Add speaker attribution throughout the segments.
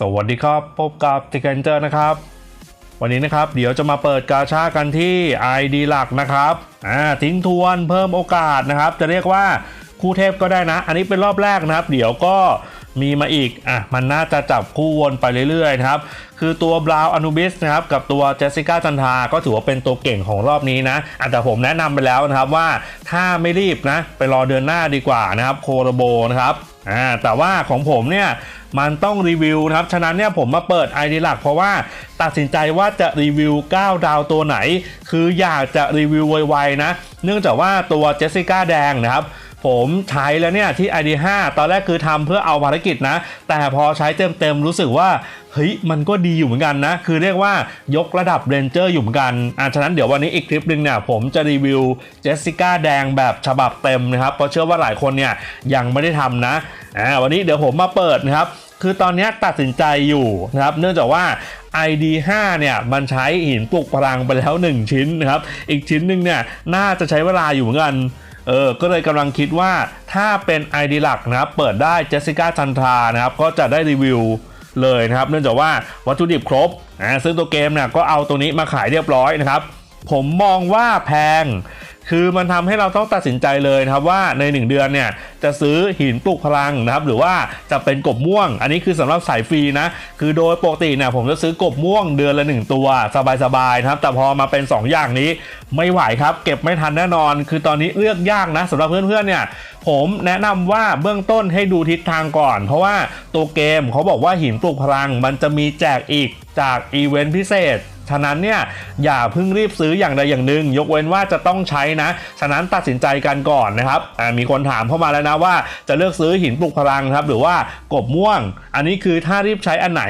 Speaker 1: สวัสดีครับ พบกับติเกนเจอร์นะครับ วันนี้นะครับ เดี๋ยวจะมาเปิดกาชากันที่ ID หลักนะครับอ่าทิ้งทวนเพิ่มโอกาสนะครับ จะเรียกว่าคู่เทพก็ได้นะ อันนี้เป็นรอบแรกนะครับ เดี๋ยวก็มีมาอีกอะมันน่าจะจับคู่วนไปเรื่อยๆนะครับ คือตัวบราวอนูบิสนะครับกับตัวเจสสิก้าจันทาก็ถือว่าเป็นตัวเก่งของรอบนี้นะอะแต่ผมแนะนำไปแล้วนะครับว่าถ้าไม่รีบนะ ไปรอเดือนหน้าดีกว่านะครับโคโรโบนะครับ อ่าแต่ว่าของผมเนี่ยมันต้องรีวิวนะครับ ฉะนั้นเนี่ยผมมาเปิด ID หลัก เพราะว่าตัดสินใจว่าจะรีวิว 9 ดาวตัวไหน คืออยากจะรีวิวไวๆนะ เนื่องจากว่าตัวเจสสิก้าแดงนะครับ ผมใช้แล้วเนี่ยที่ ID 5 ตอนแรกคือทำเพื่อเอาภารกิจนะ แต่พอใช้เต็มๆรู้สึกว่าเฮ้ยมันก็ดีอยู่เหมือนกันนะ คือเรียกว่ายกระดับเรนเจอร์อยู่เหมือนกันอะฉะนั้นเดี๋ยววันนี้อีกคลิปหนึ่งเนี่ยผมจะรีวิวเจสสิก้าแดงแบบฉบับเต็มนะครับ เพราะเชื่อว่าหลายคนเนี่ยยังไม่ได้ทำนะอ่าวันนี้เดี๋ยวผมมาเปิดนะครับ คือตอนนี้ตัดสินใจอยู่นะครับ เนื่องจากว่า ID 5 เนี่ยมันใช้หินปลุกพลังไปแล้ว 1 ชิ้นนะครับ อีกชิ้นหนึ่งเนี่ยน่าจะใช้เวลาอยู่เหมือนกัน เออ ก็เลยกำลังคิดว่าถ้าเป็น ID หลักนะครับ เปิดได้เจสสิก้าจันทรานะครับ ก็จะได้รีวิวเลยนะครับ เนื่องจากว่าวัตถุดิบครบอ่าซึ่งตัวเกมเนี่ยก็เอาตัวนี้มาขายเรียบร้อยนะครับ ผมมองว่าแพง คือมันทำให้เราต้องตัดสินใจเลยนะครับว่าใน 1 เดือนเนี่ยจะซื้อหินปลุกพลังนะครับหรือว่าจะเป็นกบม่วง อันนี้คือสำหรับสายฟรีนะคือโดยปกติเนี่ยผมจะซื้อกบม่วงเดือนละ 1 ตัวสบายๆนะครับแต่พอมาเป็น 2 อย่างนี้ไม่ไหวครับเก็บไม่ทันแน่นอน คือตอนนี้เลือกยากนะสำหรับเพื่อนๆเนี่ยผมแนะนำว่าเบื้องต้นให้ดูทิศทางก่อน เพราะว่าตัวเกมเขาบอกว่าหินปลุกพลัง มันจะมีแจกอีกจากอีเวนต์พิเศษ ฉะนั้นเนี่ยอย่าเพิ่งรีบซื้ออย่างใดอย่างหนึ่งยกเว้นว่าจะต้องใช้นะ ฉะนั้นตัดสินใจกันก่อนนะครับมีคนถามเข้ามาแล้วนะว่าจะเลือกซื้อหินปลุกพลังครับ หรือว่ากบม่วง อันนี้คือถ้ารีบใช้อันไหน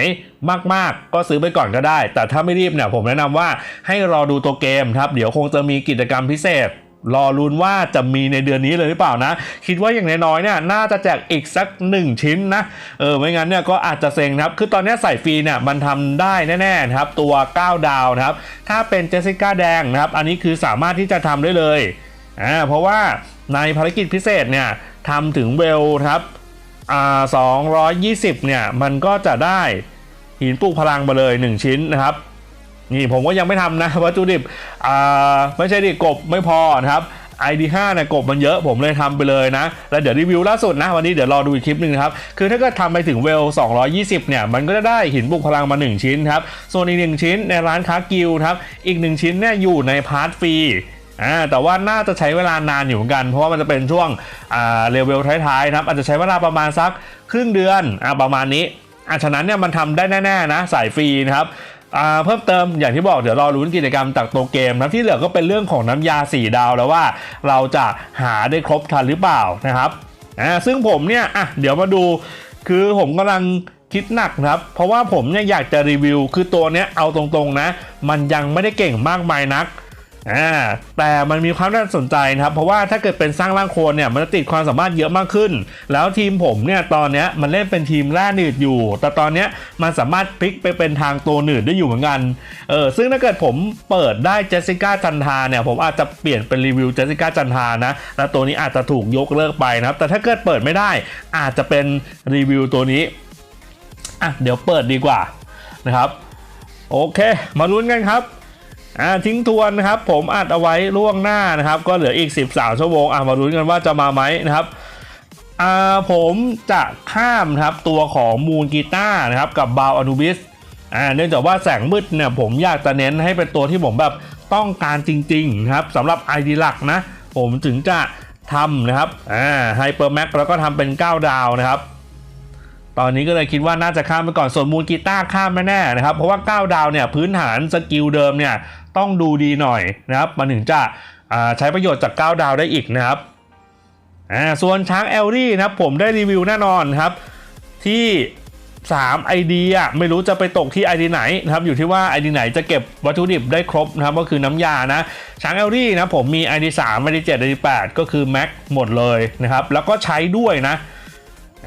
Speaker 1: มาก ๆ ก็ซื้อไปก่อนก็ได้ แต่ถ้าไม่รีบเนี่ยผมแนะนำว่าให้รอดูตัวเกมครับ เดี๋ยวคงจะมีกิจกรรมพิเศษ รอลุ้นว่าจะมีในเดือนนี้เลยหรือเปล่านะ คิดว่าอย่างน้อยๆเนี่ยน่าจะแจกอีกสัก 1 ชิ้นนะเออไม่งั้นเนี่ยก็อาจจะเซ็งนะครับคือตอนนี้ใส่ฟรีเนี่ยมันทำได้แน่ๆนะครับตัว 9 ดาวนะครับถ้าเป็นเจสสิก้าแดงนะครับอันนี้คือสามารถที่จะทำได้เลยอ่าเพราะว่าในภารกิจพิเศษเนี่ยทำถึงเวลครับอ่า220เนี่ยมันก็จะได้หินปลุกพลังมาเลย 1 ชิ้นนะครับ นี่ผมก็ยังไม่ทำนะวัตถุดิบอ่าไม่ใช่ดิกบไม่พอนะครับ ID5 เนี่ยกบมันเยอะผมเลยทำไปเลยนะ แล้วเดี๋ยวรีวิวล่าสุดนะ วันนี้เดี๋ยวรอดูอีกคลิปหนึ่งครับ คือถ้าเกิดทำไปถึงเวล 220 เนี่ย มันก็จะได้หินบุกพลังมา 1 ชิ้นครับ ส่วนอีก 1 ชิ้นในร้านค้ากิลครับ อีก 1 ชิ้นเนี่ยอยู่ในพาร์ทฟรีอ่าแต่ว่าน่าจะใช้เวลานานอยู่เหมือนกัน เพราะว่ามันจะเป็นช่วงอ่าเลเวลท้ายๆครับอาจจะใช้เวลาประมาณสักครึ่งเดือนอ่าประมาณนี้อ่าฉะนั้นเนี่ยมันทำได้แน่ๆนะสายฟรีนะครับ เพิ่มเติมอย่างที่บอกเดี๋ยวรอรุ้นกิจกรรมจากตัวเกมนะที่เหลือก็เป็นเรื่องของน้ำยา 4 ดาวแล้วว่าเราจะหาได้ครบทันหรือเปล่านะครับอ่าซึ่งผมเนี่ยอะเดี๋ยวมาดู คือผมกำลังคิดหนักครับ เพราะว่าผมเนี่ยอยากจะรีวิว คือตัวเนี้ยเอาตรงๆนะ มันยังไม่ได้เก่งมากมายนัก อ่าแต่มันมีความน่าสนใจนะครับเพราะว่าถ้าเกิดเป็นสร้างร่างโคลนเนี่ยมันจะติดความสามารถเยอะมากขึ้น แล้วทีมผมเนี่ยตอนเนี้ยมันเล่นเป็นทีมแร่หนืดอยู่ แต่ตอนเนี้ยมันสามารถพลิกไปเป็นทางตัวหนืดได้อยู่เหมือนกันเออซึ่งถ้าเกิดผมเปิดได้เจสสิก้าจันทาเนี่ยผมอาจจะเปลี่ยนเป็นรีวิวเจสสิก้าจันทานะแล้วตัวนี้อาจจะถูกยกเลิกไปนะครับแต่ถ้าเกิดเปิดไม่ได้อาจจะเป็นรีวิวตัวนี้อะเดี๋ยวเปิดดีกว่านะครับโอเค มาลุ้นกันครับ อ่าทิ้งทวนนะครับผมอัดเอาไว้ล่วงหน้านะครับ ก็เหลืออีก 13 ชั่วโมงอะมาลุ้นกันว่าจะมาไหมนะครับอ่าผมจะข้ามครับตัวของมูนกีตาร์นะครับกับบาวอนูบิสอ่าเนื่องจากว่าแสงมืดเนี่ยผมอยากจะเน้นให้เป็นตัวที่ผมแบบต้องการจริงๆนะครับสำหรับ ID หลักนะ ผมถึงจะทำนะครับอ่าไฮเปอร์แม็กแล้วก็ทำเป็น 9 ดาวนะครับ ตอนนี้ก็เลยคิดว่าน่าจะข้ามไปก่อนส่วนมูลกีตาร์ข้ามไม่แน่นะครับ เพราะว่า 9 ดาวเนี่ยพื้นฐานสกิลเดิมเนี่ย ต้องดูดีหน่อยนะครับมันถึงจะใช้ประโยชน์จาก 9 ดาวได้อีกนะครับอ่าส่วนช้างเอลลี่นะครับผมได้รีวิวแน่นอนครับ ที่3 ID อะไม่รู้จะไปตกที่ ID ไหนนะครับอยู่ที่ว่า ID ไหนจะเก็บวัตถุดิบได้ครบนะครับก็คือน้ำยานะช้างเอลลี่นะผมมี ID 3 ID 7 ID 8ก็คือแม็กหมดเลยนะครับแล้วก็ใช้ด้วยนะ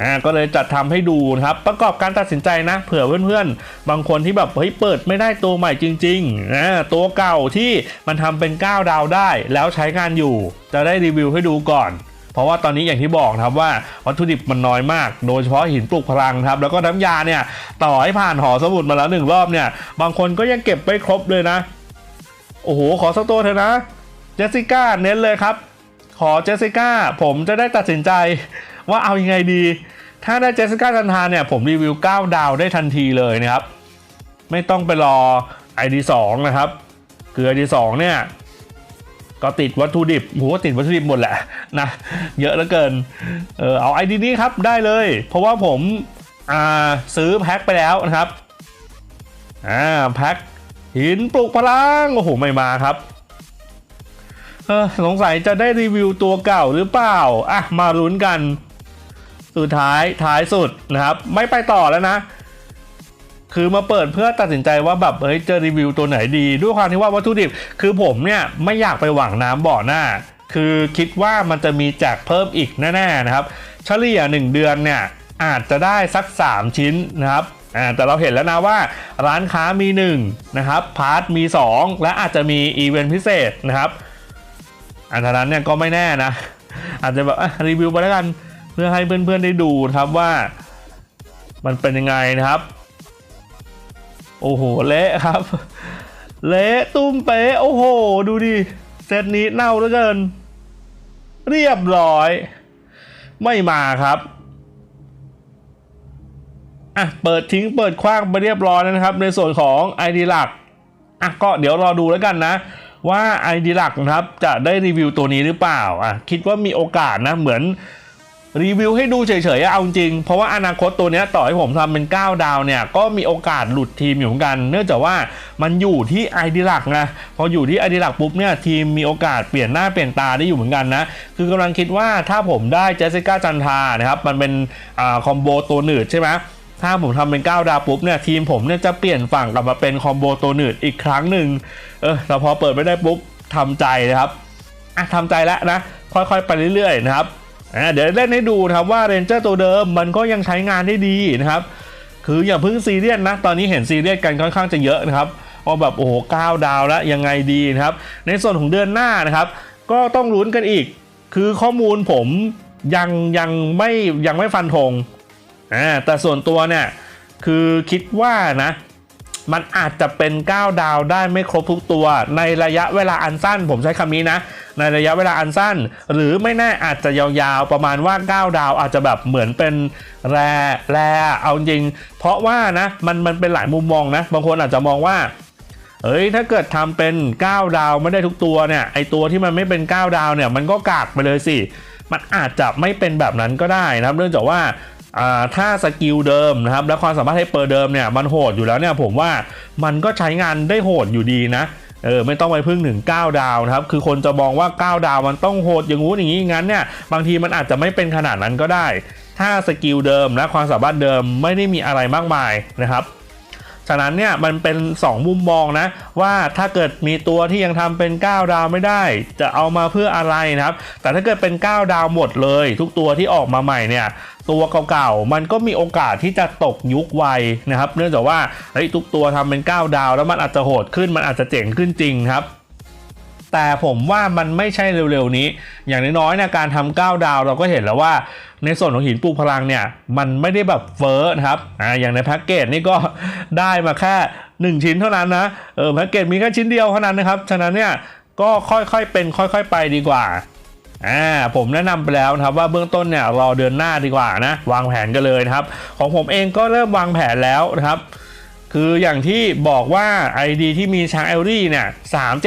Speaker 1: อ่าก็เลยจัดทำให้ดูนะครับประกอบการตัดสินใจนะ เผื่อเพื่อนๆ บางคนที่แบบเฮ้ยเปิดไม่ได้ตัวใหม่จริงๆอ่าตัวเก่าที่มันทำเป็น 9 ดาวได้ แล้วใช้งานอยู่ จะได้รีวิวให้ดูก่อน เพราะว่าตอนนี้อย่างที่บอกครับว่าวัตถุดิบมันน้อยมาก โดยเฉพาะหินปลุกพลังครับ แล้วก็น้ำยาเนี่ยต่อให้ผ่านหอสมุดมาแล้วหนึ่งรอบเนี่ย บางคนก็ยังเก็บไม่ครบเลยนะ โอ้โหขอสักตัวเถอะนะเจสสิก้าเน้นเลยครับ ขอเจสสิก้าผมจะได้ตัดสินใจว่าเอายังไงดี ถ้าได้เจสสิก้าทันทานเนี่ย ผมรีวิว 9 ดาวได้ทันทีเลยนะครับ ไม่ต้องไปรอ ID 2นะครับ คือ ID 2เนี่ย ก็ติดวัตถุดิบโหติดวัตถุดิบหมดแหละนะ เยอะเหลือเกิน เออเอา ID นี้ครับได้เลย เพราะว่าผมอ่าซื้อแพ็คไปแล้วนะครับอ่าแพ็คหินปลุกพลัง โอ้โห ไม่มาครับ เออสงสัยจะได้รีวิวตัวเก่าหรือเปล่า อะ มาลุ้นกัน สุดท้ายท้ายสุดนะครับ ไม่ไปต่อแล้วนะ คือมาเปิดเพื่อตัดสินใจว่าแบบเฮ้ยจะรีวิวตัวไหนดี ด้วยความที่ว่าวัตถุดิบ คือผมเนี่ยไม่อยากไปหวังน้ำบ่อหน้า คือคิดว่ามันจะมีแจกเพิ่มอีกแน่ๆนะครับ เฉลี่ย 1 เดือนเนี่ยอาจจะได้สัก 3 ชิ้นนะครับแต่เราเห็นแล้วนะว่าร้านค้ามี 1 นะครับพาร์ทมี 2 และอาจจะมีอีเวนต์พิเศษนะครับ อันนั้นเนี่ยก็ไม่แน่นะ อาจจะแบบรีวิวไปแล้วกันเพื่อให้เพื่อนๆได้ดูครับว่า มันเป็นยังไงนะครับ โอ้โหเละครับ เละตุ้มเป๊ะโอ้โห ดูดิเซตนี้เน่าเหลือเกิน เรียบร้อย ไม่มาครับอะเปิดทิ้งเปิดคว้างไปเรียบร้อยแล้วนะครับ ในส่วนของ ID หลักอะก็เดี๋ยวรอดูแล้วกันนะ ว่า ID หลักนะครับจะได้รีวิวตัวนี้หรือเปล่าอะคิดว่ามีโอกาสนะเหมือนรีวิวให้ดูเฉยๆอะเอาจริง เพราะว่าอนาคตตัวนี้ต่อให้ผมทำเป็น 9 ดาวเนี่ย ก็มีโอกาสหลุดทีมอยู่เหมือนกัน เนื่องจากว่ามันอยู่ที่ไอดีหลักไงพออยู่ที่ไอดีหลักปุ๊บเนี่ยทีมมีโอกาสเปลี่ยนหน้าเปลี่ยนตาได้อยู่เหมือนกันนะ คือกำลังคิดว่าถ้าผมได้เจสสิก้าจันทานะครับ มันเป็นอคอมโบตัวหนืดใช่ไหม ถ้าผมทำเป็น 9 ดาวปุ๊บเนี่ยทีมผมเนี่ยจะเปลี่ยนฝั่งกลับมาเป็นคอมโบตัวหนืดอีกครั้งหนึ่งเออแต่พอเปิดไม่ได้ปุ๊บทำใจนะครับอะทำใจแล้วนะ ค่อยๆ ไปเรื่อยๆนะครับอ่าเดี๋ยวเล่นให้ดูนะครับว่าเรนเจอร์ตัวเดิมมันก็ยังใช้งานได้ดีนะครับ คืออย่าเพิ่งซีเรียสนะ ตอนนี้เห็นซีเรียสกันค่อนข้างจะเยอะนะครับว่าแบบโอ้โหเก้าดาวแล้วยังไงดีนะครับ ในส่วนของเดือนหน้านะครับ ก็ต้องลุ้นกันอีก คือข้อมูลผมยังยังไม่ยังไม่ฟันธง อ่าแต่ส่วนตัวเนี่ยคือคิดว่านะ มันอาจจะเป็น 9 ดาวได้ไม่ครบทุกตัวในระยะเวลาอันสั้น ผมใช้คำนี้นะ ในระยะเวลาอันสั้น หรือไม่แน่อาจจะยาวๆประมาณว่า 9 ดาวอาจจะแบบเหมือนเป็นแร่แร่เอาจริง เพราะว่านะมันมันเป็นหลายมุมมองนะ บางคนอาจจะมองว่าเอ้ยถ้าเกิดทำเป็น 9 ดาวไม่ได้ทุกตัวเนี่ยไอตัวที่มันไม่เป็น 9 ดาวเนี่ยมันก็กากไปเลยสิ มันอาจจะไม่เป็นแบบนั้นก็ได้นะครับเนื่องจากว่า ถ้าสกิลเดิมนะครับและความสามารถให้เปอร์เดิมเนี่ยมันโหดอยู่แล้วเนี่ยผมว่ามันก็ใช้งานได้โหดอยู่ดีนะเออไม่ต้องไปพึ่งถึง9ดาวนะครับคือคนจะมองว่า 9 ดาวมันต้องโหดอย่างงู้นอย่างนี้งั้นเนี่ยบางทีมันอาจจะไม่เป็นขนาดนั้นก็ได้ ถ้าสกิลเดิมและความสามารถเดิมไม่ได้มีอะไรมากมายนะครับฉะนั้นเนี่ยมันเป็น 2 มุมมองนะ ว่าถ้าเกิดมีตัวที่ยังทำเป็น 9 ดาวไม่ได้ จะเอามาเพื่ออะไรนะครับ แต่ถ้าเกิดเป็น 9 ดาวหมดเลย ทุกตัวที่ออกมาใหม่เนี่ย ตัวเก่าๆ มันก็มีโอกาสที่จะตกยุคไวนะครับ เนื่องจากว่าเฮ้ยทุกตัวทำเป็น 9 ดาว แล้วมันอาจจะโหดขึ้น มันอาจจะเจ๋งขึ้นจริงครับ แต่ผมว่ามันไม่ใช่เร็วๆนี้ อย่างน้อยๆเนะการทำ9ดาวเราก็เห็นแล้วว่า ในส่วนของหินปลูกพลังเนี่ย มันไม่ได้แบบเฟ้อนะครับอ่าอย่างในแพ็กเกจนี่ก็ได้มาแค่ 1 ชิ้นเท่านั้นนะเออแพ็กเกจมีแค่ชิ้นเดียวเท่านั้นนะครับฉะนั้นเนี่ยก็ค่อยๆเป็นค่อย ๆ ไปดีกว่า อ่าผมแนะนำไปแล้วนะครับว่าเบื้องต้นเนี่ยรอเดือนหน้าดีกว่านะ วางแผนกันเลยนะครับ ของผมเองก็เริ่มวางแผนแล้วนะครับ คืออย่างที่บอกว่า ID ที่มีช้างเอลลี่เนี่ย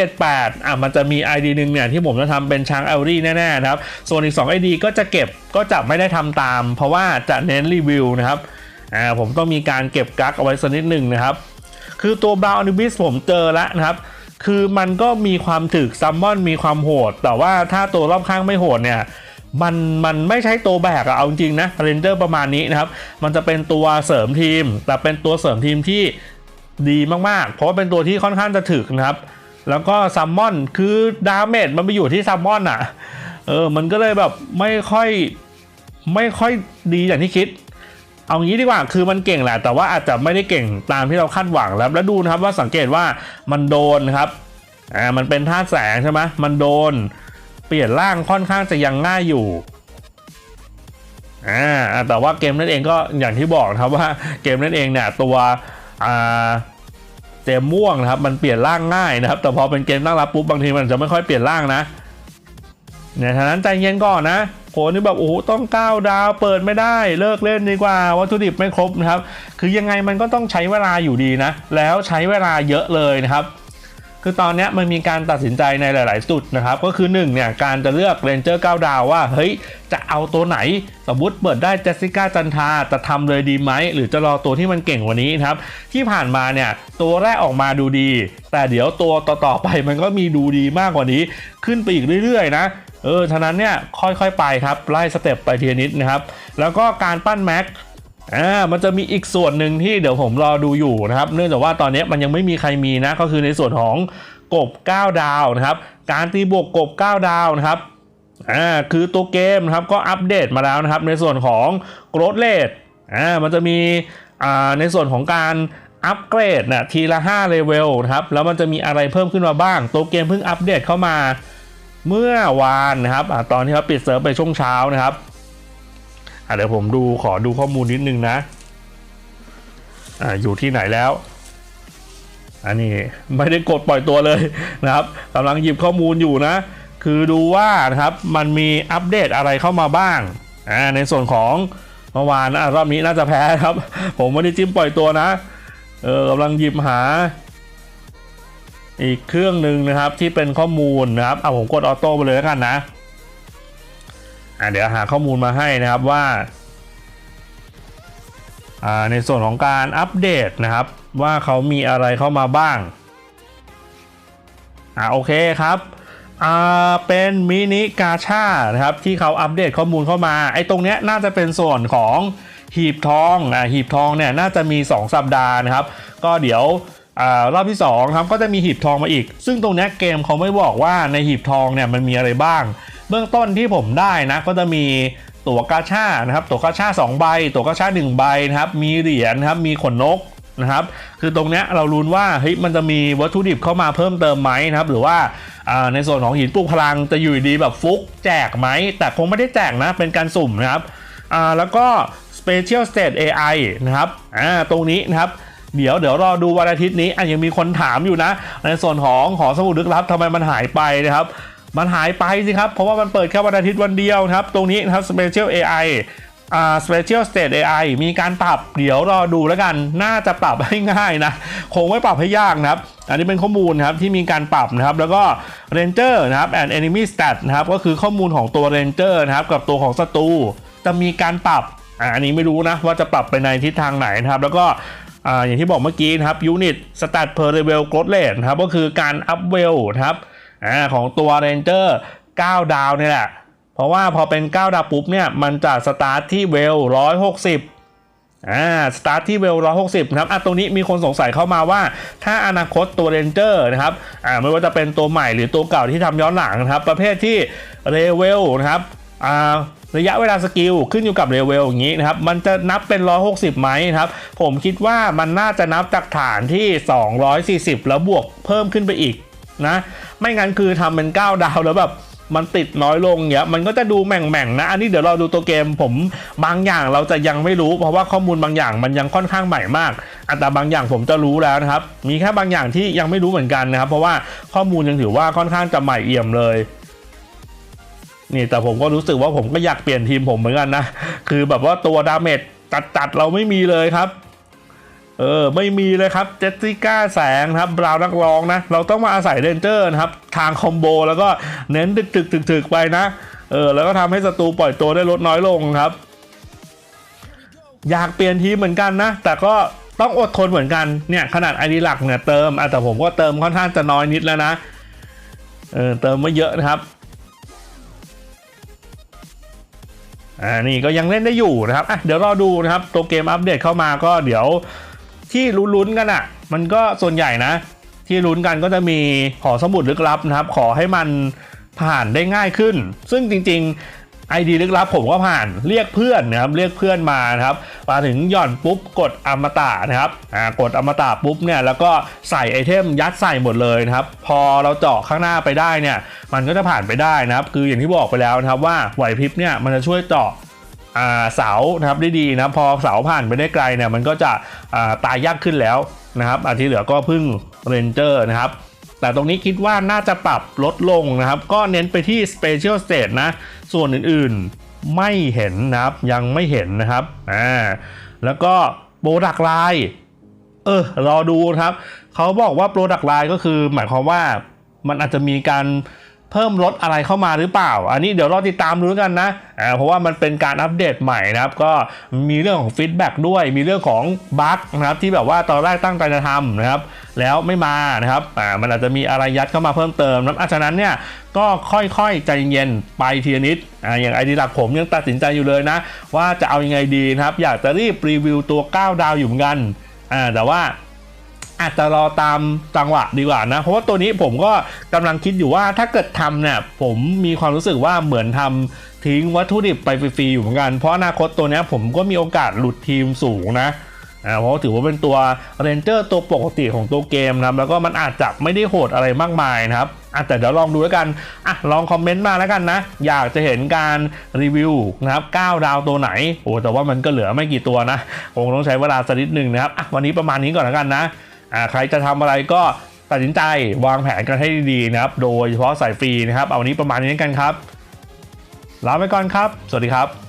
Speaker 1: 378อะมันจะมี ID หนึ่งเนี่ยที่ผมจะทำเป็นช้างเอลลี่แน่ๆนะครับ ส่วนอีก 2 ID ก็จะเก็บก็จะไม่ได้ทำตาม เพราะว่าจะเน้นรีวิวนะครับอ่าผมต้องมีการเก็บกักเอาไว้สักนิดหนึ่งนะครับ คือตัว Brown Anubis ผมเจอแล้วนะครับ คือมันก็มีความถึกซัมมอนมีความโหด แต่ว่าถ้าตัวรอบข้างไม่โหดเนี่ยมันมันไม่ใช่ตัวแบกอะเอาจริงนะเรนเจอร์ประมาณนี้นะครับ มันจะเป็นตัวเสริมทีม แต่เป็นตัวเสริมทีมที่ดีมากๆ เพราะว่าเป็นตัวที่ค่อนข้างจะถึกนะครับ แล้วก็ซัมมอนคือดาเมจมันไปอยู่ที่ซัมมอนอะเออมันก็เลยแบบไม่ค่อยไม่ค่อยดีอย่างที่คิด เอางี้ดีกว่าคือมันเก่งแหละ แต่ว่าอาจจะไม่ได้เก่งตามที่เราคาดหวังแล้วแล้วดูนะครับว่าสังเกตว่ามันโดนครับอ่ามันเป็นธาตุแสงใช่ไหมมันโดน เปลี่ยนร่างค่อนข้างจะยังง่ายอยู่อ่าแต่ว่าเกมนั่นเองก็อย่างที่บอกนะครับว่าเกมนั่นเองเนี่ยตัวอ่าเจมม่วงนะครับมันเปลี่ยนร่างง่ายนะครับ แต่พอเป็นเกมตั้งรับปุ๊บบางทีมันจะไม่ค่อยเปลี่ยนร่างนะเนี่ยฉะนั้นใจเย็นก่อนนะ นที่แบบโอ้โหต้องก้าดาวเปิดไม่ได้เลิกเล่นดีกว่าวัตถุดิบไม่ครบนะครับ คือยังไงมันก็ต้องใช้เวลาอยู่ดีนะ แล้วใช้เวลาเยอะเลยนะครับคือตอนนี้มันมีการตัดสินใจในหลาย ๆ จุดนะครับ ก็คือ1เนี่ยการจะเลือกเรนเจอร์9ดาวว่า เฮ้ย จะเอาตัวไหน สมมติเปิดได้เจสสิก้าจันทาจะทำเลยดีไหม หรือจะรอตัวที่มันเก่งกว่านี้นครับ ที่ผ่านมาเนี่ยตัวแรกออกมาดูดี แต่เดี๋ยวตัวต่อ ๆ ไปมันก็มีดูดีมากกว่านี้ ขึ้นไปอีกเรื่อย ๆ นะ เออฉะนั้นเนี่ยค่อยๆไปครับไล่สเต็ปไปทีนิดนะครับ แล้วก็การปั้นแม็กอ่ามันจะมีอีกส่วนหนึ่งที่เดี๋ยวผมรอดูอยู่นะครับ เนื่องจากว่าตอนนี้มันยังไม่มีใครมีนะก็คือในส่วนของกบ 9 ดาวนะครับ การตีบวกกบ 9 ดาวนะครับอ่าคือตัวเกมนะครับก็อัปเดตมาแล้วนะครับ ในส่วนของ growth rate อ่ามันจะมีอ่าในส่วนของการอัปเกรดนะทีละ5เลเวลนะครับแล้วมันจะมีอะไรเพิ่มขึ้นมาบ้าง ตัวเกมเพิ่งอัปเดตเข้ามา เมื่อวานนะครับอตอนที่เขาปิดเซิร์ฟไปช่วงเช้านะครับเดี๋ยวผมดูขอดูข้อมูลนิดนึงนะออยู่ที่ไหนแล้ว อันนี้ไม่ได้กดปล่อยตัวเลยนะครับกำลังหยิบข้อมูลอยู่นะ คือดูว่านะครับมันมีอัปเดตอะไรเข้ามาบ้างในส่วนของเมื่อวานนะรอบนี้น่าจะแพ้ครับ ผมไม่ได้จิ้มปล่อยตัวนะ เออกำลังหยิบหา อีกเครื่องหนึ่งนะครับที่เป็นข้อมูลนะครับเอาผมกดออโต้ไปเลยแล้วกันนะอะเดี๋ยวหาข้อมูลมาให้นะครับว่าอ่าในส่วนของการอัปเดตนะครับ ว่าเขามีอะไรเข้ามาบ้างอ่าโอเคครับอ่าเป็นมินิกาชานะครับที่เขาอัปเดตข้อมูลเข้ามาไอ้ตรงเนี้ยน่าจะเป็นส่วนของหีบทองอ่าหีบทองเนี่ยน่าจะมี 2 สัปดาห์นะครับ ก็เดี๋ยว รอบที่2ครับก็จะมีหีบทองมาอีก ซึ่งตรงนี้เกมเขาไม่บอกว่าในหีบทองเนี่ยมันมีอะไรบ้าง เบื้องต้นที่ผมได้นะก็จะมีตั๋วกาชานะครับตั๋วกาชา2ใบตั๋วกาชา1ใบนะครับมีเหรียญครับมีขนนกนะครับคือตรงนี้เราลุ้นว่าเฮ้ยมันจะมีวัตถุดิบเข้ามาเพิ่มเติมไหมนะครับหรือว่าอ่าในส่วนของหินปลุกพลังจะอยู่ดีแบบฟุกแจกไหม แต่คงไม่ได้แจกนะเป็นการสุ่มนะครับอ่าแล้วก็ Special State AI นะครับอ่าตรงนี้นะครับ เดี๋ยวเดี๋ยวรอดูวันอาทิตย์นี้อะยังมีคนถามอยู่นะ ในส่วนของหอสมุดลึกลับทำไมมันหายไปนะครับ มันหายไปสิครับ เพราะว่ามันเปิดแค่วันอาทิตย์วันเดียวครับ ตรงนี้นะครับ Special AI อ่า Special State AI มีการปรับเดี๋ยวรอดูแล้วกัน น่าจะปรับให้ง่ายนะ คงไม่ปรับให้ยากนะครับ อันนี้เป็นข้อมูลครับที่มีการปรับนะครับ แล้วก็ Ranger นะครับ and Enemy Stat นะครับ ก็คือข้อมูลของตัว Ranger นะครับ กับตัวของศัตรูจะมีการปรับอ่าอันนี้ไม่รู้นะว่าจะปรับไปในทิศทางไหนนะครับ แล้วก็ อ่าอย่างที่บอกเมื่อกี้นะครับ Unit Stat per Level Growth Rate นะครับก็คือการ up well นะครับอ่าของตัว Ranger 9 ดาวนี่แหละ เพราะว่าพอเป็น 9 ดาวปุ๊บเนี่ย มันจะสตาร์ทที่เวล 160อ่าสตาร์ทที่เวล160นะครับอะตรงนี้มีคนสงสัยเข้ามาว่า ถ้าอนาคตตัวเรนเจอร์นะครับอ่าไม่ว่าจะเป็นตัวใหม่หรือตัวเก่าที่ทำย้อนหลังนะครับ ประเภทที่เรเวลนะครับอ่า ระยะเวลาสกิลขึ้นอยู่กับเรเวลอย่างนี้นะครับ มันจะนับเป็น 160 ไหมครับ ผมคิดว่ามันน่าจะนับจากฐานที่ 240 แล้วบวกเพิ่มขึ้นไปอีกนะ ไม่งั้นคือทำเป็น 9 ดาวแล้วแบบมันติดน้อยลงเงี้ยมันก็จะดูแหม่งๆนะ อันนี้เดี๋ยวเราดูตัวเกมผมบางอย่างเราจะยังไม่รู้ เพราะว่าข้อมูลบางอย่างมันยังค่อนข้างใหม่มากอัแต่บางอย่างผมจะรู้แล้วนะครับ มีแค่บางอย่างที่ยังไม่รู้เหมือนกันนะครับ เพราะว่าข้อมูลยังถือว่าค่อนข้างจะใหม่เอี่ยมเลย นี่แต่ผมก็รู้สึกว่าผมก็อยากเปลี่ยนทีมผมเหมือนกันนะ คือแบบว่าตัวดาเมจจัดๆเราไม่มีเลยครับเออไม่มีเลยครับเจสสิก้าแสงครับบราวนักร้องนะ เราต้องมาอาศัยเรนเจอร์นะครับ ทางคอมโบแล้วก็เน้นตึกตึกตึกตึกๆไปนะเออแล้วก็ทำให้ศัตรูปล่อยตัวได้ลดน้อยลงครับ อยากเปลี่ยนทีมเหมือนกันนะ แต่ก็ต้องอดทนเหมือนกันเนี่ยขนาดไอดีหลักเนี่ยเติมแต่ผมก็เติมค่อนข้างจะน้อยนิดแล้วนะเออเติมไม่เยอะนะครับ อ่านี่ก็ยังเล่นได้อยู่นะครับอะเดี๋ยวรอดูนะครับตัวเกมอัปเดตเข้ามาก็เดี๋ยวที่ลุ้นๆกันอะ่ะ มันก็ส่วนใหญ่นะ ที่ลุ้นกันก็จะมีขอสมุดลึกลับนะครับ ขอให้มันผ่านได้ง่ายขึ้น ซึ่งจริงๆ ID ลึกลับผมก็ผ่านเรียกเพื่อนนะครับเรียกเพื่อนมานะครับมาถึงหย่อนปุ๊บกดอมตะนะครับอ่ากดอมตะปุ๊บเนี่ยแล้วก็ใส่ไอเทมยัดใส่หมดเลยนะครับพอเราเจาะข้างหน้าไปได้เนี่ยมันก็จะผ่านไปได้นะครับ คืออย่างที่บอกไปแล้วนะครับว่าไหวพริบเนี่ยมันจะช่วยเจาะเสานะครับได้ดีนะพอเสาผ่านไปได้ไกลเนี่ยมันก็จะาตายยากขึ้นแล้วนะครับอันที่เหลือก็พึ่งเรนเจอร์นะครับ แต่ตรงนี้คิดว่าน่าจะปรับลดลงนะครับ ก็เน้นไปที่ Special State นะ ส่วนอื่นๆไม่เห็นนะครับ ยังไม่เห็นนะครับอ่าแล้วก็โปรดักไลน์เออรอดูครับ เขาบอกว่าโปรดักไลน์ก็คือหมายความว่ามันอาจจะมีการเพิ่มลดอะไรเข้ามาหรือเปล่า อันนี้เดี๋ยวรอติดตามดูกันนะอ่าเพราะว่ามันเป็นการอัปเดตใหม่นะครับ ก็มีเรื่องของฟีดแบ็กด้วย มีเรื่องของบั๊กนะครับที่แบบว่าตอนแรกตั้งใจจะทำนะครับ แล้วไม่มานะครับอ่ามันอาจจะมีอะไรยัดเข้ามาเพิ่มเติมนะอะฉะนั้นเนี่ยก็ค่อยๆใจเย็นๆไปทีนิดอ่าอย่างไอดีหลักผมยังตัดสินใจอยู่เลยนะ ว่าจะเอายังไงดีนะครับ อยากจะรีบรีวิวตัว 9 ดาวอยู่เหมือนกันอ่าแต่ว่าอาจจะรอตามจังหวะดีกว่านะ เพราะว่าตัวนี้ผมก็กำลังคิดอยู่ว่าถ้าเกิดทำเนี่ยผมมีความรู้สึกว่าเหมือนทำทิ้งวัตถุดิบไปฟรีๆอยู่เหมือนกัน เพราะอนาคตตัวนี้ผมก็มีโอกาสหลุดทีมสูงนะ อ่าเพราะถือว่าเป็นตัวเรนเจอร์ตัวปกติของตัวเกมนะครับแล้วก็มันอาจจะไม่ได้โหดอะไรมากมายนะครับอะแต่เดี๋ยวลองดูแล้วกันอะลองคอมเมนต์มาแล้วกันนะ อยากจะเห็นการรีวิวนะครับ9ดาวตัวไหนโอ้แต่ว่ามันก็เหลือไม่กี่ตัวนะคงต้องใช้เวลาสักนิดหนึ่งนะครับอะวันนี้ประมาณนี้ก่อนแล้วกันนะอ่าใครจะทำอะไรก็ตัดสินใจวางแผนกันให้ดีๆนะครับ โดยเฉพาะสายฟรีนะครับ เอาวันนี้ประมาณนี้กันครับลาไปก่อนครับ สวัสดีครับ